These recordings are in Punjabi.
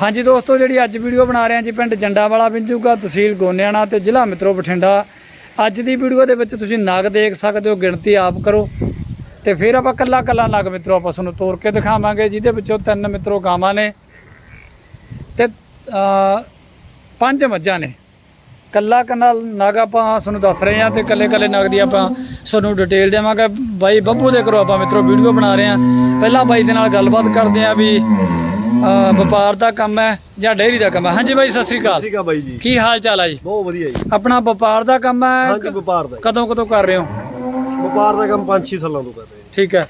ਹਾਂਜੀ ਦੋਸਤੋ, ਜਿਹੜੀ ਅੱਜ ਵੀਡੀਓ ਬਣਾ ਰਹੇ ਹਾਂ ਜੀ, ਪਿੰਡ ਜੰਡਾਵਾਲਾ ਬਿੰਜੂਗਾ, ਤਹਿਸੀਲ ਗੋਨਿਆਣਾ ਤੇ ਜ਼ਿਲ੍ਹਾ ਮਿੱਤਰੋ ਬਠਿੰਡਾ। ਅੱਜ ਦੀ ਵੀਡੀਓ ਦੇ ਵਿੱਚ ਤੁਸੀਂ ਨਗ ਦੇਖ ਸਕਦੇ ਹੋ, ਗਿਣਤੀ ਆਪ ਕਰੋ। ਤੇ ਫਿਰ ਆਪਾਂ ਕੱਲਾ ਕੱਲਾ ਨਗ ਮਿੱਤਰੋ ਆਪਾਂ ਤੁਹਾਨੂੰ ਤੋੜ ਕੇ ਦਿਖਾਵਾਂਗੇ, ਜਿਹਦੇ ਵਿੱਚੋਂ ਤਿੰਨ ਮਿੱਤਰੋ ਗਾਵਾਂ ਨੇ ਤੇ ਪੰਜ ਮੱਝਾਂ ਨੇ। ਕੱਲਾ ਕੱਲਾ ਨਗ ਆਪਾਂ ਤੁਹਾਨੂੰ ਦੱਸ ਰਹੇ ਹਾਂ ਤੇ ਕੱਲੇ ਕੱਲੇ ਨਗ ਦੀ ਆਪਾਂ ਤੁਹਾਨੂੰ ਡਿਟੇਲ ਦੇਵਾਂਗੇ। ਬਾਈ ਬੱਬੂ ਦੇ ਕਰੋ ਆਪਾਂ ਮਿੱਤਰੋ ਵੀਡੀਓ ਬਣਾ ਰਹੇ ਹਾਂ। ਪਹਿਲਾਂ ਬਾਈ ਦੇ ਨਾਲ ਗੱਲਬਾਤ ਕਰਦੇ ਹਾਂ ਵੀ ਅ, ਵਪਾਰ ਦਾ ਕੰਮ ਹੈ ਜਾਂ ਡੇਅਰੀ ਦਾ ਕੰਮ ਹੈ? ਹਾਂਜੀ ਬਾਈ ਸਤਿ ਸ੍ਰੀ ਅਕਾਲ। ਸੀਗਾ ਬਾਈ ਜੀ। ਕੀ ਹਾਲ ਚਾਲ ਹੈ ਜੀ? ਬਹੁਤ ਵਧੀਆ ਜੀ। ਆਪਣਾ ਵਪਾਰ ਦਾ ਕੰਮ ਹੈ? ਹਾਂਜੀ ਵਪਾਰ ਦਾ ਕਦੋਂ ਕਦੋਂ ਕਰ ਰਹੇ ਹੋ? ਜੀ। ਵਪਾਰ ਦਾ ਕੰਮ 5-6 ਸਾਲਾਂ ਤੋਂ ਕਰ ਰਹੇ ਹਾਂ। ਠੀਕ ਹੈ।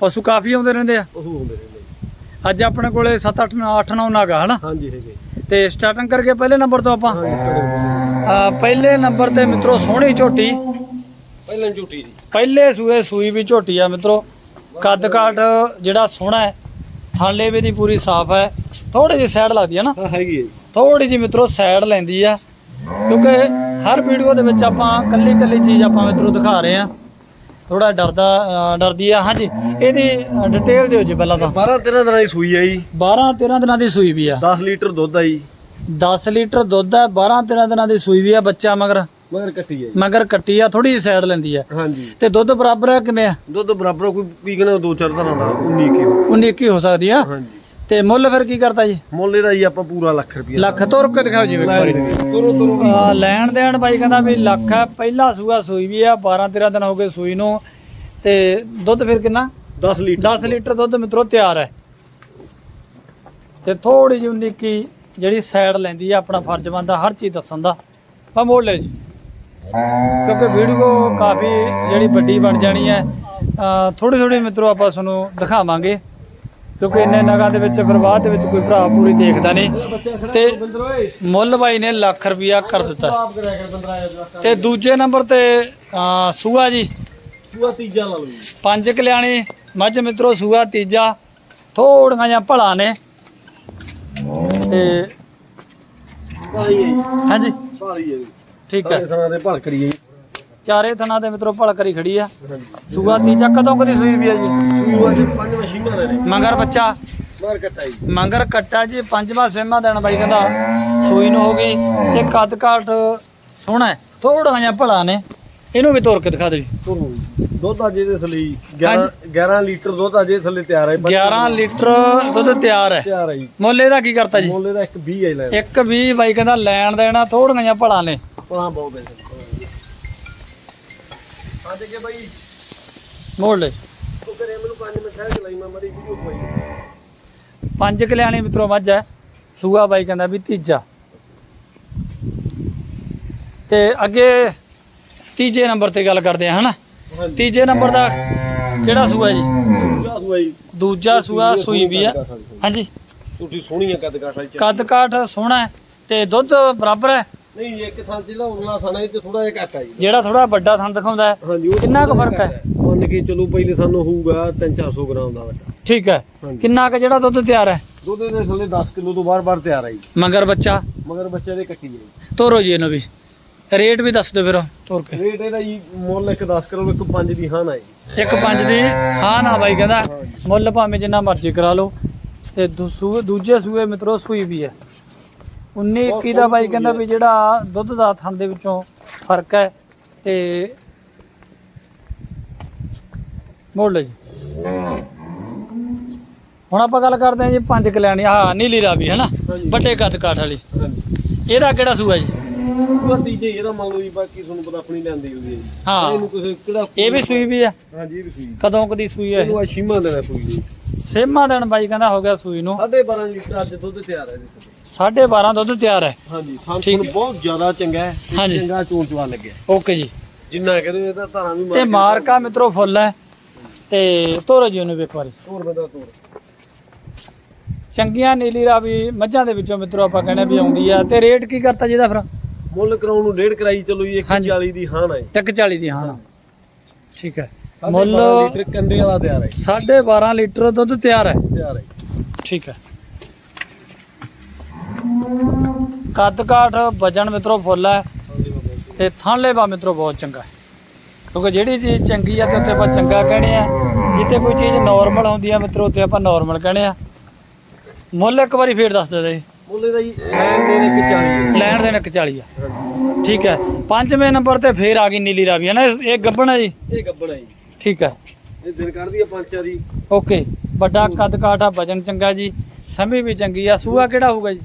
ਪਸ਼ੂ ਕਾਫੀ ਆਉਂਦੇ ਰਹਿੰਦੇ ਆ? ਉਹ ਹੁੰਦੇ ਰਹਿੰਦੇ ਜੀ। ਅੱਜ ਆਪਣੇ ਕੋਲੇ 7 8 8 9 ਨਾਗਾ ਹਨਾ? ਹਾਂਜੀ ਹੈਗੇ ਤੇ ਸਟਾਰਟਿੰਗ ਕਰਕੇ ਪਹਿਲੇ ਨੰਬਰ ਤੋਂ ਆਪਾਂ? ਹਾਂ ਅ, ਪਹਿਲੇ ਨੰਬਰ ਤੇ ਮਿੱਤਰੋ ਸੋਹਣੀ ਝੋਟੀ। ਪਹਿਲਾਂ ਝੂਟੀ ਜੀ। ਪਹਿਲੇ ਸੂਏ ਸੂਈ ਵੀ ਝੋਟੀ ਆ ਮਿੱਤਰੋ। ਕੱਦ ਕਾਠ ਜਿਹੜਾ ਸੋਹਣਾ ਹੈ ਥਾਲੇ ਵੀ ਦੀ ਪੂਰੀ ਸਾਫ਼ ਹੈ। ਥੋੜੀ ਜਿਹੀ ਸਾਈਡ ਲੱਗਦੀ ਹੈ ਨਾ। ਹਾਂ ਹੈਗੀ ਹੈ ਥੋੜੀ ਜਿਹੀ ਮਿੱਤਰੋ ਸਾਈਡ ਲੈਂਦੀ ਆ ਕਿਉਂਕਿ ਹਰ ਵੀਡੀਓ ਦੇ ਵਿੱਚ ਆਪਾਂ ਕੱਲੀ ਕੱਲੀ ਚੀਜ਼ ਆਪਾਂ ਮਿੱਤਰੋ ਦਿਖਾ ਰਹੇ ਆ ਥੋੜਾ ਡਰਦਾ ਡਰਦੀ ਆ ਹਾਂਜੀ ਇਹਦੀ ਡਿਟੇਲ ਦਿਓ ਜੀ ਪਹਿਲਾਂ ਤਾਂ। 12-13 ਦਿਨਾਂ ਦੀ ਸੂਈ ਹੈ ਜੀ। 12 13 ਦਿਨਾਂ ਦੀ ਸੂਈ ਵੀ ਆ। 10 ਲੀਟਰ ਦੁੱਧ ਆ ਜੀ। 10 ਲੀਟਰ ਦੁੱਧ ਹੈ 12 13 ਦਿਨਾਂ ਦੀ ਸੂਈ ਵੀ ਆ ਬੱਚਾ ਮਗਰ। ਮਗਰ ਕੱਟੀ ਹੈ ਜੀ। ਮਗਰ ਕੱਟੀ ਆ ਥੋੜੀ ਜਿਹੀ ਸਾਈਡ ਲੈਂਦੀ ਆ ਹਾਂਜੀ। ਤੇ ਦੁੱਧ ਬਰਾਬਰ ਹੈ ਕਿਵੇਂ ਆ? ਦੁੱਧ ਬਰਾਬਰ ਕੋਈ ਕੀ ਕਹਿੰਦੇ ਦੋ ਚਾਰ ਤਰ੍ਹਾਂ ਦਾ 19 ਕਿਲੋ 19 ਕੀ ਹੋ ਸਕਦੀ ਆ। ਹਾਂਜੀ। ਤੇ ਮੁੱਲ ਫਿਰ ਕੀ ਕਰਤਾ ਜੀ? ਮੁੱਲ ਇਹਦਾ ਜੀ ਆਪਾਂ ਪੂਰਾ ਲੱਖ ਰੁਪਇਆ। ਲੱਖ ਤੋਂ ਰੁਕ ਕੇ ਦਿਖਾਓ ਜੀ ਵਾਰੀ। ਤੁਰੋ ਤੁਰੋ। ਆ, ਲੈਣ ਦੇਣ ਬਾਈ ਕਹਿੰਦਾ ਵੀ ਲੱਖ ਹੈ ਪਹਿਲਾ ਸੂਆ ਸੂਈ ਵੀ ਆ 12 13 ਦਿਨ ਹੋ ਗਏ ਸੂਈ ਨੂੰ। ਤੇ ਦੁੱਧ ਫਿਰ ਕਿੰਨਾ? 10 ਲੀਟਰ। 10 ਲੀਟਰ ਦੁੱਧ ਮਿੱਤਰੋ ਤਿਆਰ ਹੈ। ਤੇ ਥੋੜੀ ਜਿਹੀ ਉਨੀ ਕੀ ਜਿਹੜੀ ਸਾਈਡ ਲੈਂਦੀ ਆ ਆਪਣਾ ਫਰਜ਼ ਬਣਦਾ ਹਰ ਚੀਜ਼ ਦੱਸਣ ਦਾ। ਮੈਂ ਮੋੜ ਲੈ ਜੀ। ਕਿਉਂਕਿ ਵੀਡੀਓ ਕਾਫੀ ਜਿਹੜੀ ਵੱਡੀ ਬਣ ਜਾਣੀ ਹੈ। ਥੋੜੀ ਥੋੜੀ ਮਿੱਤਰੋ ਆਪਾਂ ਤੁਹਾਨੂੰ ਦਿਖਾਵਾਂਗੇ। ਕਿਉਂਕਿ ਇੰਨੇ ਨਗਾਂ ਦੇ ਵਿੱਚ ਫਿਰ ਬਾਅਦ ਦੇ ਵਿੱਚ ਕੋਈ ਭਰਾ ਪੂਰੀ ਦੇਖਦਾ ਨਹੀਂ। ਤੇ ਮੁੱਲ ਬਾਈ ਨੇ ਲੱਖ ਰੁਪਿਆ ਕਰ ਦਿੱਤਾ। ਤੇ ਦੂਜੇ ਨੰਬਰ ਤੇ ਸੂਆ ਜੀ। ਸੂਆ ਤੀਜਾ ਲਾ ਲਓ ਜੀ। ਪੰਜ ਕਲਿਆਣੀ ਮੱਝ ਮਿੱਤਰੋ ਸੂਆ ਤੀਜਾ। ਥੋੜੀਆਂ ਜਿਹਾ ਭਲਾ ਨੇ। ਤੇ ਹਾਂਜੀ। ਠੀਕ ਹੈ ਸਾਰੇ ਦੇ ਭਲ ਕਰੀ ਹੈ ਜੀ। ਚਾਰੇ ਥਣਾ ਦੇ ਮਿੱਤਰੋ ਭਲ ਕਰੀ ਖੜੀ ਆ। ਸੂਆ ਤੀਜਾ ਕਦੋਂ ਕਦੀ ਸੂਈ ਵੀ ਆ ਜੀ? ਸੂਆ ਜੀ ਪੰਜ ਮਸ਼ੀਨਾਂ ਦੇ ਨੇ ਮੰਗਰ ਬੱਚਾ। ਮਾਰ ਕੱਟਾ ਜੀ। ਮੰਗਰ ਕੱਟਾ ਜੀ ਪੰਜਵਾਂ ਸੇਮਾ ਦੇਣ ਬਾਈ ਕਹਿੰਦਾ। ਸੂਈ ਨੂੰ ਹੋ ਗਈ ਤੇ ਕੱਦ ਕਾਠ ਸੋਹਣਾ ਥੋੜਾ ਜਿਹਾ ਭਲਾ ਨੇ। ਇਹਨੂੰ ਵੀ ਤੋੜ ਕੇ ਦਿਖਾ ਦਿਓ ਜੀ। ਤੁਰੂ ਦੁੱਧ ਅਜੇ ਦੇ ਥੱਲੇ 11 11 ਲੀਟਰ ਦੁੱਧ ਅਜੇ ਥੱਲੇ ਤਿਆਰ ਹੈ। 11 ਲੀਟਰ ਦੁੱਧ ਤਿਆਰ ਹੈ। ਤਿਆਰ ਹੈ ਜੀ। ਮੁੱਲ ਇਹਦਾ ਕੀ ਕਰਤਾ ਜੀ? ਮੁੱਲ ਇਹਦਾ ਇੱਕ 20 ਹੈ ਲੈ ਇੱਕ ਵੀ ਬਾਈ ਕਹਿੰਦਾ ਲੈਣ ਦੇਣਾ ਥੋੜੀਆਂ ਜਿਹਾ ਭਲਾ ਨੇ। ਪਣਾ ਬਹੁਤ ਹੈ ਅੱਜ ਕੇ ਬਾਈ। ਮੋੜ ਲੈ। ਤੂੰ ਕਰੇ ਮੈਨੂੰ ਪੰਜ ਮਿੰਟ ਚਲਾਈ ਮੈਂ ਮਰੀ ਵੀਡੀਓ ਕੋਈ ਪੰਜ ਕਲਿਆਣੀ ਮਿੱਤਰੋ ਮੱਝ ਹੈ। ਸੂਆ ਬਾਈ ਕਹਿੰਦਾ ਵੀ ਤੀਜਾ। ਤੇ ਅੱਗੇ ਤੀਜੇ ਨੰਬਰ ਤੇ ਗੱਲ ਕਰਦੇ ਆ ਹਨਾ? ਤੀਜੇ ਨੰਬਰ ਦਾ ਕਿਹੜਾ ਸੂਆ ਜੀ? ਦੂਜਾ ਸੂਆ ਜੀ। ਦੂਜਾ ਸੂਆ ਸੂਈ ਵੀ ਆ। ਹਾਂਜੀ। ਟੁੱਟੀ ਸੋਹਣੀ ਹੈ ਕੱਦ ਕਾਠ ਚ ਕੱਦ ਕਾਠ ਸੋਹਣਾ ਹੈ ਤੇ ਦੁੱਧ ਬਰਾਬਰ ਹੈ? ਨਹੀਂ ਇੱਕ ਥਾਂ ਚ ਜਿਹੜਾ ਉਰਲਾ ਥਾਂ ਹੈ ਤੇ ਥੋੜਾ ਜਿਹਾ ਘੱਟ ਆ ਜੀ। ਜਿਹੜਾ ਥੋੜਾ ਵੱਡਾ ਥਣ ਦਿਖਾਉਂਦਾ ਹੈ ਕਿੰਨਾ ਕੁ ਫ਼ਰਕ ਹੈ? ਮੰਨ ਕੇ ਚਲੋ ਪਹਿਲੇ ਸਾਨੂੰ ਹੋਊਗਾ 3-400 ਗ੍ਰਾਮ ਦਾ ਵੱਟਾ ਠੀਕ ਹੈ। ਕਿੰਨਾ ਕੁ ਜਿਹੜਾ ਦੁੱਧ ਤਿਆਰ ਹੈ? ਦੁੱਧ ਦੇ ਥੱਲੇ 10 ਕਿਲੋ ਤੋਂ ਬਾਰ-ਬਾਰ ਤਿਆਰ ਆ ਜੀ। ਮਗਰ ਬੱਚਾ? ਮਗਰ ਬੱਚੇ ਦੇ ਕੱਟੀ ਹੈ ਤੋਰੋ ਜੀ ਇਹਨੂੰ ਵੀ। ਰੇਟ ਵੀ ਦੱਸ ਦਿਓ ਫਿਰ ਤੋਰ ਕੇ। ਰੇਟ ਇਹਦਾ ਜੀ ਮੁੱਲ ਇੱਕ 10 ਕਿਲੋ ਇੱਕ 5 ਦੀ ਹਾਂ ਨਾ ਜੀ। ਇੱਕ ਪੰਜ ਦੀ ਹਾਂ ਨਾ ਬਾਈ ਕਹਿੰਦਾ। ਮੁੱਲ ਭਾਵੇਂ ਜਿੰਨਾ ਮਰਜ਼ੀ ਕਰਾ ਲਓ। ਤੇ ਦੂ- ਸੂਏ ਦੂਜੇ ਸੂਏ ਮਿੱਤਰੋ ਸੂਈ ਵੀ ਹੈ। 19 21 ਦਾ ਬਾਈ ਕਹਿੰਦਾ ਵੀ ਜਿਹੜਾ ਦੁੱਧ ਦਾ ਥਣ ਦੇ ਵਿੱਚੋਂ ਫ਼ਰਕ ਹੈ ਤੇ ਮੋੜ ਲਓ ਜੀ। ਹੁਣ ਆਪਾਂ ਗੱਲ ਕਰਦੇ ਹਾਂ ਜੀ ਪੰਜ ਕਲਿਆਣੀ ਹਾਂ ਨੀਲੀ ਰਾਵੀ ਹੈ ਨਾ। ਵੱਡੇ ਕੱਦ ਕਾਠ ਵਾਲੀ ਇਹਦਾ ਕਿਹੜਾ ਸੂਆ ਜੀ? ਉਹ ਤੀਜੇ ਇਹਦਾ ਮੰਨ ਲਓ ਜੀ ਬਾਕੀ ਤੁਹਾਨੂੰ ਪਤਾ ਆਪਣੀ ਲੈਂਦੀ ਹੁੰਦੀ ਹੈ ਜੀ। ਹਾਂ। ਇਹਨੂੰ ਕਿਸੇ ਕਿਹੜਾ ਇਹ ਵੀ ਸੂਈ ਵੀ ਆ। ਹਾਂਜੀ ਇਹ ਵੀ ਸੂਈ। ਕਦੋਂ ਕਦੀ ਸੂਈ ਹੈ ਇਹਨੂੰ ਆ ਛੀਮਾ ਦੇਣਾ ਸੂਈ ਜੀ ਸੇਮਾ ਦਿਨ ਬਾਈ ਕਹਿੰਦਾ ਹੋ ਗਿਆ ਸੂਈ ਨੂੰ। 12.5 ਲੀਟਰ ਅੱਜ ਦੁੱਧ ਤਿਆਰ ਹੈ ਇਹਦੇ ਥੱਲੇ। 12.5 ਦੁੱਧ ਤਿਆਰ ਹੈ। ਹਾਂਜੀ ਥਾਂ ਠੀਕ ਤੁਹਾਨੂੰ ਬਹੁਤ ਜ਼ਿਆਦਾ ਚੰਗਾ ਹੈ। ਤੇ ਹਾਂਜੀ। ਚੰਗਾ ਚੋਣ ਚਵਾ ਲੱਗਿਆ ਓਕੇ ਜੀ। ਜਿੰਨਾ ਕਹਿੰਦੇ ਇਹਦਾ ਧਾਰਾਂ ਵੀ ਤੇ ਮਾਰਕਾ ਮਿੱਤਰੋ ਫੁੱਲ ਹੈ। ਤੇ ਤੋਰੋ ਜੀ ਉਹਨੂੰ ਵੀ ਇੱਕ ਵਾਰੀ। ਤੋਰ ਬੰਦਾ ਤੋਰ। ਚੰਗੀਆਂ ਨੀਲੀ ਰਾਵੀ ਮੱਝਾਂ ਦੇ ਵਿੱਚੋਂ ਮਿੱਤਰੋ ਆਪਾਂ ਕਹਿੰਦੇ ਵੀ ਆਉਂਦੀ ਆ। ਤੇ ਰੇਟ ਕੀ ਕਰਤਾ ਜੀ ਇਹਦਾ ਫਿਰ? ਮੁੱਲ ਕਰਾਉਣ ਨੂੰ ਡੇਢ ਕਰਾਈ ਚਲੋ ਜੀ ਹਾਂਜੀ। 140 ਦੀ ਹਾਂ ਨਾ ਜੀ। 140 ਦੀ ਹਾਂ ਠੀਕ ਹੈ। ਮੁੱਲ ਲੀਟਰ ਕੰਡੇ ਵਾਲਾ ਤਿਆਰ ਹੈ ਜੀ। 12.5 ਲੀਟਰ ਦੁੱਧ ਤਿਆਰ ਹੈ। ਤਿਆਰ ਹੈ। ਠੀਕ ਹੈ। ਕੱਦ ਕਾਠ ਵਜਨ ਮਿੱਤਰੋ ਫੁੱਲ ਹੈ। ਤੇ ਥਾਂਲੇ ਬਾ ਮਿੱਤਰੋ ਬਹੁਤ ਚੰਗਾ ਹੈ। ਕਿਉਂਕਿ ਜਿਹੜੀ ਚੀਜ਼ ਚੰਗੀ ਆ ਤੇ ਉੱਤੇ ਆਪਾਂ ਚੰਗਾ ਕਹਿੰਦੇ ਆ। ਜਿੱਤੇ ਕੋਈ ਚੀਜ਼ ਨਾਰਮਲ ਹੁੰਦੀ ਆ ਮਿੱਤਰੋ ਉੱਤੇ ਆਪਾਂ ਨਾਰਮਲ ਕਹਿੰਦੇ ਆ। ਮੁੱਲ ਇੱਕ ਵਾਰੀ ਫੇਰ ਦੱਸ ਦਿਓ ਜੀ। ਜੀ ਲੈਣ ਦੇ ਨੇ 40 ਹੈ ਲੈਣ ਦੇਣ ਇੱਕ 40 ਆ। ਹਾਂਜੀ ਠੀਕ ਹੈ। ਪੰਜਵੇਂ ਨੰਬਰ ਤੇ ਫੇਰ ਆ ਗਈ ਨੀਲੀ ਰਾਵੀ ਹੈ ਨਾ? ਇਹ ਇਹ ਗੱਬਣ ਹੈ ਜੀ? ਇਹ ਗੱਬੜ ਹੈ ਜੀ। ਠੀਕ ਹੈ। ਇਹ ਦਿਨ ਕੱਢਦੀ ਆ ਪੰਜ ਚਾਰੀ ਓਕੇ। ਵੱਡਾ ਕੱਦ ਕਾਠਾ ਵਜਨ ਚੰਗਾ ਜੀ। ਸਮੀ ਵੀ ਚੰਗੀ ਆ। ਸੂਆ ਕਿਹੜਾ ਹੋਊਗਾ ਜੀ?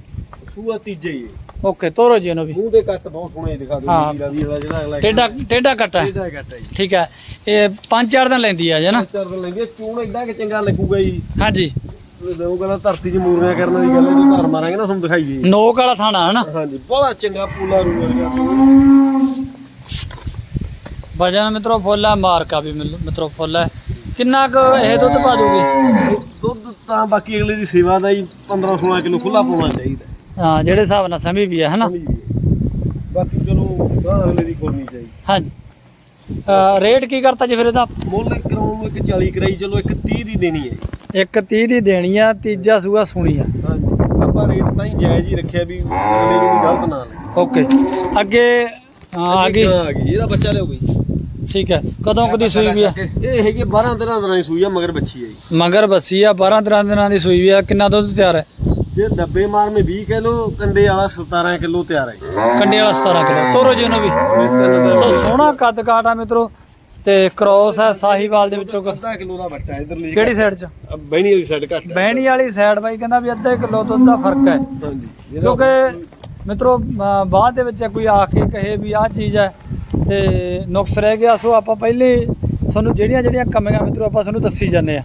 ਸੂਆ ਤੀਜੇ ਹੀ ਹੈ। ਓਕੇ ਤੋਰੋ ਜੀ ਇਹਨੂੰ ਵੀ। ਮੂੰਹ ਦੇ ਕੱਟ ਬਹੁਤ ਸੋਹਣੇ ਦਿਖਾ ਦਿਓ ਹਾਂ। ਜੀ ਰਵੀ ਦਾ ਜਿਹੜਾ ਅਗਲਾ ਟੇਡਾ ਟੇਡਾ ਕੱਟਾ ਹੈ। ਟੇਢਾ ਕੱਟ ਹੈ ਜੀ। ਠੀਕ ਹੈ। ਇਹ ਪੰਜ ਚਾਰ ਦਿਨ ਲੈਂਦੀ ਆ ਜੀ ਨਾ? ਚਾਰ ਦਿਨ ਲੈਂਦੀ ਆ। ਚੂਣ ਐਡਾ ਕਿ ਚੰਗਾ ਲੱਗੂਗਾ ਜੀ। ਹਾਂਜੀ। ਉਹ ਕਹਿੰਦਾ ਧਰਤੀ 'ਚ ਮੂਰੀਆਂ ਕਰਨ ਵਾਲੀ ਗੱਲ ਹੈ ਜੇ ਧਰ ਮਾਰਾਂਗੇ ਨਾ ਤੁਹਾਨੂੰ ਦਿਖਾਈਏ। ਨੋਕ ਵਾਲਾ ਥਾਣਾ ਹੈ ਨਾ ਹਾਂਜੀ ਬੜਾ ਚੰਗਾ ਪੂਲਾ ਰੂ ਵਰਗਾ ਵਜਨ ਮਿੱਤਰੋ ਫੁੱਲ ਹੈ ਮਾਰਕਾ ਵੀ ਮਿਲ- ਮਿੱਤਰੋ ਫੁੱਲ ਹੈ ਕਿੰਨਾ ਕੁ ਇਹ ਦੁੱਧ ਪਾ ਦੂਗੀ ਦੁੱਧ ਤਾਂ ਬਾਕੀ ਅਗਲੇ ਦੀ ਸੇਵਾ ਦਾ ਹੀ 15 16 ਕਿਲੋ ਖੁੱਲਾ ਪਾਉਣਾ ਚਾਹੀਦਾ। ਹਾਂ ਜਿਹੜੇ ਹਿਸਾਬ ਨਾਲ ਸਮੀ ਵੀ ਹੈ ਹਨਾ। ਬਾਕੀ ਚਲੋ ਗਾਂ ਅਗਲੇ ਦੀ ਖੋਲਣੀ ਚਾਹੀਦੀ। ਹਾਂਜੀ। ਅਹ ਰੇਟ ਕੀ ਕਰਤਾ ਜੀ ਫਿਰ ਇਹਦਾ? ਮੁੱਲ ਇੱਕ ਨੂੰ ਇੱਕ 40 ਕਰਾਈ ਚਲੋ ਇੱਕ 30 ਦੀ ਦੇਣੀ ਹੈ ਜੀ। ਇੱਕ 30 ਦੀ ਦੇਣੀ ਆ ਤੀਜਾ ਸੂਆ ਸੁਣੀ ਆ। ਹਾਂਜੀ ਆਪਾਂ ਰੇਟ ਤਾਂ ਹੀ ਜਾਇਜ਼ ਹੀ ਰੱਖਿਆ ਵੀ ਅਗਲੇ ਨੂੰ ਵੀ ਗਲਤ ਨਾ ਲੱਗੇ। ਓਕੇ ਅੱਗੇ ਹਾਂ, ਆ ਗਈ ਗਾਂ ਆ ਗਈ? ਇਹਦਾ ਬੱਚਾ ਲਿਓ ਬਈ। ਠੀਕ ਹੈ ਕਦੋਂ ਕਦੀ ਸੂਈ ਵੀ ਆ? ਇਹ ਹੈਗੀ 12 13 ਦਿਨਾਂ ਦੀ ਸੂਈ ਆ ਮਗਰ ਬੱਚੀ ਹੈ ਮਗਰ ਬੱਸੀ ਆ 12 13 ਦਿਨਾਂ ਦੀ ਸੂਈ ਵੀ ਆ ਕਿੰਨਾ ਦੁੱਧ ਤਿਆਰ ਹੈ? ਜੇ ਡੱਬੇ ਮਾਰ ਮੇ 20 ਕਿਲੋ ਕੰਡੇ ਵਾਲਾ 17 ਕਿਲੋ ਤਿਆਰ ਹੈ ਜੀ। ਕੰਡੇ ਵਾਲਾ 17 ਕਿਲੋ ਤੋਰੋ ਜੀ ਉਹਨੂੰ ਵੀ। ਇਹ ਤਿੰਨ ਸੋ ਸੋਹਣਾ ਕੱਦ ਕਾਠ ਆ ਮਿੱਤਰੋ ਤੇ ਕ੍ਰੋਸ ਹੈ ਸਾਹੀਵਾਲ ਦੇ ਵਿੱਚੋਂ ਕ- ਅੱਧਾ ਕਿਲੋ ਦਾ ਬੱਟਾ ਇਧਰ ਲਈ ਕਿਹੜੀ ਸਾਈਡ 'ਚ? ਬਹਿਣੀ ਵਾਲੀ ਸਾਈਡ ਘੱਟ ਹੈ। ਬਹਿਣੀ ਵਾਲੀ ਸਾਈਡ ਬਾਈ ਕਹਿੰਦਾ ਵੀ ਅੱਧੇ ਕਿਲੋ ਦੁੱਧ ਦਾ ਫ਼ਰਕ ਹੈ। ਹਾਂਜੀ। ਕਿਉਂਕਿ ਮਿੱਤਰੋ ਅਮ, ਬਾਅਦ ਦੇ ਵਿੱਚ ਕੋਈ ਆ ਕੇ ਕਹੇ ਵੀ ਆਹ ਚੀਜ਼ ਹੈ ਤੇ ਨੁਕਸ ਰਹਿ ਗਿਆ ਸੋ ਆਪਾਂ ਪਹਿਲੇ ਤੁਹਾਨੂੰ ਜਿਹੜੀਆਂ ਜਿਹੜੀਆਂ ਕਮੀਆਂ ਮਿੱਤਰੋ ਆਪਾਂ ਤੁਹਾਨੂੰ ਦੱਸੀ ਜਾਂਦੇ ਆ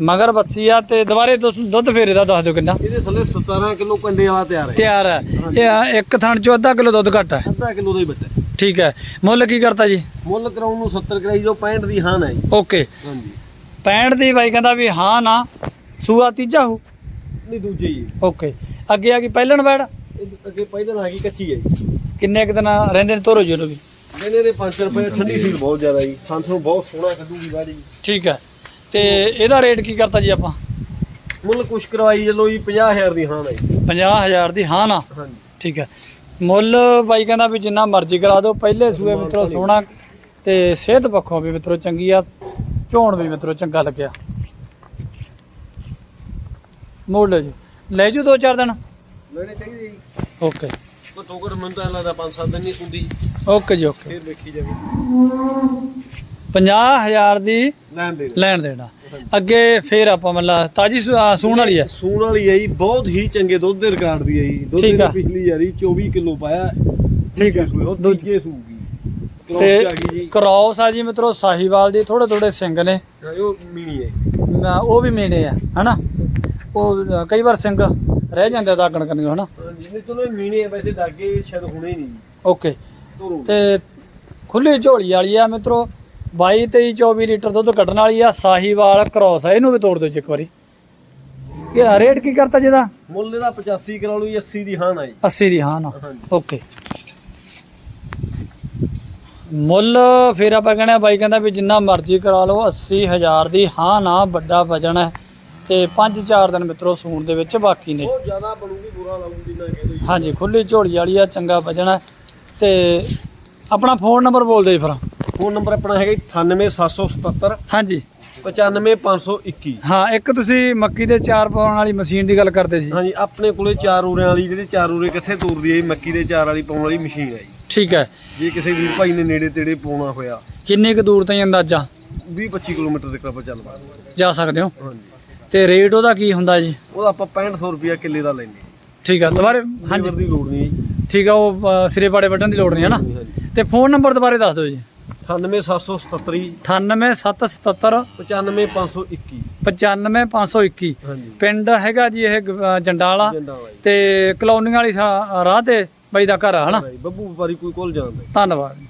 ਮਗਰ ਬੱਚੀ ਆ ਤੇ ਦੁਬਾਰੇ ਦੁੱਧ ਦੁੱਧ ਫੇਰੇ ਦਾ ਦੱਸ ਦਿਓ ਕਿੰਨਾ। ਇਹਦੇ ਥੱਲੇ 17 ਕਿਲੋ ਕੰਡੇ ਵਾਲਾ ਤਿਆਰ ਹੈ। ਤਿਆਰ ਹੈ। ਇਹ ਆ, ਇੱਕ ਥਣ ਚੋਂ ਅੱਧਾ ਕਿਲੋ ਦੁੱਧ ਘੱਟ ਹੈ। ਅੱਧਾ ਕਿਲੋ ਦਾ ਹੀ ਬੱਟਾ ਹੈ। ਠੀਕ ਹੈ। ਮੁੱਲ ਕੀ ਕਰਤਾ ਜੀ? ਮੁੱਲ ਕਰਾਉਣ ਨੂੰ 70 ਕਰਾਈ ਜੋ 65 ਦੀ ਹਾਨ ਹੈ ਜੀ। ਓਕੇ। ਹਾਂਜੀ। 65 ਦੀ ਬਾਈ ਕਹਿੰਦਾ ਵੀ ਹਾਂ ਨਾ ਸੂਆ ਤੀਜਾ ਹੋ। ਨਹੀਂ ਦੂਜੇ ਹੀ ਓਕੇ। ਅੱਗੇ ਆ ਗਈ ਪਹਿਲਣ ਬੈੜ ਅੱਗੇ ਪਹਿਲਾਂ ਆ ਗਈ ਕੱਚੀ ਹੈ ਜੀ। ਕਿੰਨੇ ਕੁ ਦਿਨ ਰਹਿੰਦੇ ਨੇ ਤੋਰੋ ਜੀ ਉਹਨੂੰ ਵੀ? ਇਹਨੇ ਦੇ 5 ਰੁਪਏ ਠੰਡੀ ਸੀਲ ਬਹੁਤ ਜ਼ਿਆਦਾ ਜੀ। ਸੰਤ ਨੂੰ ਬਹੁਤ ਸੋਹਣਾ ਕੱਢੂਗੀ ਬਾੜੀ ਠੀਕ ਹੈ। ਤੇ ਇਹਦਾ ਰੇਟ ਕੀ ਕਰਤਾ ਜੀ ਆਪਾਂ? ਮੁੱਲ ਕੁਛ ਕਰਵਾਈ ਚਲੋ ਜੀ 50000 ਦੀ ਹੈ ਜੀ। 50000 ਦੀ ਹਾਂ ਨਾ ਹਾਂਜੀ। ਠੀਕ ਹੈ। ਮੁੱਲ ਬਾਈ ਕਹਿੰਦਾ ਵੀ ਜਿੰਨਾ ਮਰਜ਼ੀ ਕਰਾ ਦਿਓ ਪਹਿਲੇ ਸੂਏ ਮਿੱਤਰੋ ਸੋਹਣਾ ਤੇ ਸਿਹਤ ਪੱਖੋਂ ਵੀ ਮਿੱਤਰੋ ਚੰਗੀ ਆ ਝੋਣ ਵੀ ਮਿੱਤਰੋ ਚੰਗਾ ਲੱਗਿਆ। ਮੋੜ ਲਓ ਜੀ ਲੈ ਜੂ ਦੋ ਚਾਰ ਦਿਨ? ਲੈਣੇ ਚਾਹੀਦੇ ਜੀ। ਓਕੇ। ਕੋ ਟੋਕਰ ਮੈਨੂੰ ਤਾਂ ਲੱਗਦਾ 5-7 ਦਿਨ ਨਹੀਂ ਸੁੰਦੀ। ਓਕੇ ਜੀ ਓਕੇ। ਫੇਰ ਵੇਖੀ ਜਾਵੇ। 50000 ਦੀ ਲੈਣ ਦੇ ਲੈਣ ਦੇਣਾ। ਅੱਗੇ ਫੇਰ ਆਪਾਂ ਮਤਲਬ ਤਾਜੀ ਸੂ- ਆ, ਸੂਣ ਵਾਲੀ ਹੈ ਸੂਣ ਵਾਲੀ ਹੈ ਜੀ ਬਹੁਤ ਹੀ ਚੰਗੇ ਦੁੱਧ ਦੇ ਰਿਕਾਰਡ ਦੀ ਹੈ ਜੀ। ਦੁੱਧ ਠੀਕ ਦੀ ਆ। ਪਿਛਲੀ ਯਾਰੀ 24 ਕਿਲੋ ਪਾਇਆ ਠੀਕ ਹੈ ਸੂਏ ਉਹ ਦੂਜੀ- ਦੂਜੇ ਸੂਗੀ ਕ੍ਰੋਸ ਤੇ ਚ ਆ ਗਈ ਜੀ। ਕ੍ਰੋਸ ਆ ਜੀ ਮਿੱਤਰੋ ਸਾਹੀਵਾਲ ਦੀ ਥੋੜੇ ਥੋੜੇ ਸਿੰਘ ਨੇ। ਹਾਂ, ਉਹ ਮੀਣੀ ਹੈ ਨਾ, ਉਹ ਵੀ ਮੇਨੇ ਆ ਹਨਾ? ਉਹ ਅ, ਕਈ ਵਾਰ ਸਿੰਘ ਰਹਿ ਜਾਂਦੇ ਦਾਗਣ ਕਰਨਗੇ ਹਨਾ? ਜਿਹਨੇ ਚਲੋ ਇਹ ਮੀਣੇ ਆ, ਵੈਸੇ ਦਾਗੇ ਸ਼ਾਇਦ ਹੁਣੇ ਨਹੀਂ ਓਕੇ। ਤੋਰੋ ਤੇ ਖੁੱਲੀ ਝੋਲੀ ਵਾਲੀ ਆ ਮਿੱਤਰੋ 22 23 24 ਲੀਟਰ ਦੁੱਧ ਕੱਢਣ ਵਾਲੀ ਆ ਸਾਹੀਵਾਲ ਕ੍ਰੋਸ ਆ ਇਹਨੂੰ ਵੀ ਤੋੜ ਦਿਓ ਜੀ ਇੱਕ ਵਾਰੀ। ਇਹ ਰੇਟ ਕੀ ਕਰਤਾ ਜਿਹਦਾ ਮੁੱਲ ਇਹਦਾ 85 ਕਰਾ ਲਓ ਜੀ 80 ਦੀ ਹਾਨ ਆਈ 80 ਦੀ ਹਾਂ ਨਾ ਓਕੇ। ਮੁੱਲ ਫਿਰ ਆਪਾਂ ਕਹਿੰਦੇ ਬਾਈ ਕਹਿੰਦਾ ਵੀ ਜਿੰਨਾ ਮਰਜ਼ੀ ਕਰਾ ਲਓ 80000 ਦੀ ਹਾਂ ਨਾ ਵੱਡਾ ਵਜਨ ਹੈ ਤੇ 5-4 ਦਿਨ ਮਿੱਤਰੋ ਸੂਣ ਦੇ ਵਿੱਚ ਬਾਕੀ ਨੇ। ਬਹੁਤ ਜ਼ਿਆਦਾ ਬਣੂਗੀ ਬੁਰਾ ਲਾਉਂਦੀ ਨਾ ਕਹਿ ਦੋ ਜੀ ਹਾਂਜੀ ਖੁੱਲੀ ਝੋਲੀ ਵਾਲੀ ਆ ਚੰਗਾ ਵਜਨ ਹੈ ਤੇ ਆਪਣਾ ਫੋਨ ਨੰਬਰ ਬੋਲ ਦਿਓ ਜੀ ਫਿਰ। ਫੋਨ ਨੰਬਰ ਆਪਣਾ ਹੈਗਾ ਜੀ 98777 ਹਾਂਜੀ। 95521 ਹਾਂ ਇੱਕ ਤੁਸੀਂ ਮੱਕੀ ਦੇ ਚਾਰ ਪਾਉਣ ਵਾਲੀ ਮਸ਼ੀਨ ਦੀ ਗੱਲ ਕਰਦੇ ਸੀ। ਹਾਂਜੀ ਆਪਣੇ ਕੋਲੇ ਚਾਰ ਉਰਿਆਂ ਵਾਲੀ ਜਿਹੜੇ ਚਾਰ ਉਰੇ ਇਕੱਠੇ ਤੋਰਦੀ ਹੈ ਮੱਕੀ ਦੇ ਚਾਰ ਵਾਲੀ ਪਾਉਣ ਵਾਲੀ ਮਸ਼ੀਨ ਹੈ ਜੀ। ਠੀਕ ਹੈ। ਜੇ ਕਿਸੇ ਵੀਰ ਭਾਈ ਨੇ ਨੇੜੇ ਤੇੜੇ ਪਾਉਣਾ ਹੋਇਆ। ਕਿੰਨੀ ਕੁ ਦੂਰ ਤਾਈਂ ਅੰਦਾਜ਼ਾ? 20 25 ਕਿਲੋਮੀਟਰ ਤੱਕ ਆਪਾਂ ਚੱਲ ਪਾਵਾਂਗੇ। ਜਾ ਸਕਦੇ ਹੋ। ਹਾਂਜੀ। ਤੇ ਰੇਟ ਉਹਦਾ ਕੀ ਹੁੰਦਾ ਜੀ? ਉਹਦਾ ਆਪਾਂ 6500 ਰੁਪਿਆ ਕਿੱਲੇ ਦਾ ਲੈਂਦੇ ਠੀਕ ਹੈ ਦੁਬਾਰੇ ਹਾਂਜੀ। ਦੀ ਲੋੜ ਨਹੀਂ ਜੀ। ਠੀਕ ਆ ਉਹ ਸਿਰੇ ਪਾੜੇ ਵੱਢਣ ਦੀ ਲੋੜ ਨਹੀਂ ਹੈ ਨਾ? ਤੇ ਫੋਨ ਨੰਬਰ ਦੁਬਾਰੇ ਦੱਸ ਦਿਓ ਜੀ। 98777 98777 95521 95521 ਹਾਂਜੀ। ਪਿੰਡ ਹੈਗਾ ਜੀ ਇਹ ਜੰਡਾਲਾ ਤੇ ਕਲੋਨੀਆਂ ਵਾਲੀ ਰਾਹ ਤੇ ਬਾਈ ਦਾ ਘਰ ਆ ਹਨਾ? ਬੱਬੂ ਵਪਾਰੀ ਕੋਈ ਕੋਲ ਜਾਂਦਾ ਧੰਨਵਾਦ।